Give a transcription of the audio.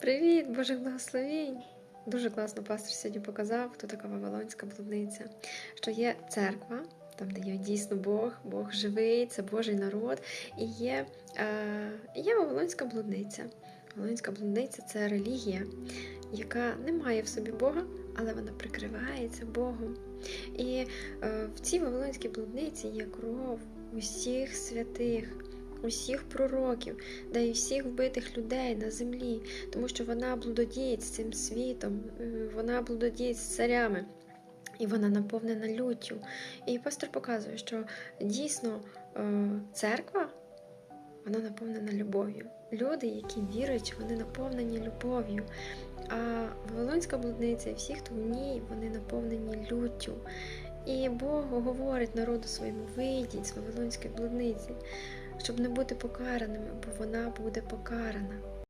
Привіт, Божих благословінь! Дуже класно пастор сьогодні показав, хто така Вавилонська блудниця, що є церква, там, де є дійсно Бог, Бог живий, це Божий народ, і є, е, є Вавилонська блудниця. Вавилонська блудниця це релігія, яка не має в собі Бога, але вона прикривається Богом. І е, в цій Вавилонській блудниці є кров усіх святих. Усіх пророків, да і всіх вбитих людей на землі, тому що вона блудодіє з цим світом, е, вона блудодіє з царями, і вона наповнена люттю. І пастор показує, що дійсно е, церква вона наповнена любов'ю. Люди, які вірують, вони наповнені любов'ю. А Вавилонська блудниця і всі, хто в ній, вони наповнені люттю. І Бог говорить народу своєму: вийдіть з Вавилонської блудниці, щоб не бути покараними, бо вона буде покарана.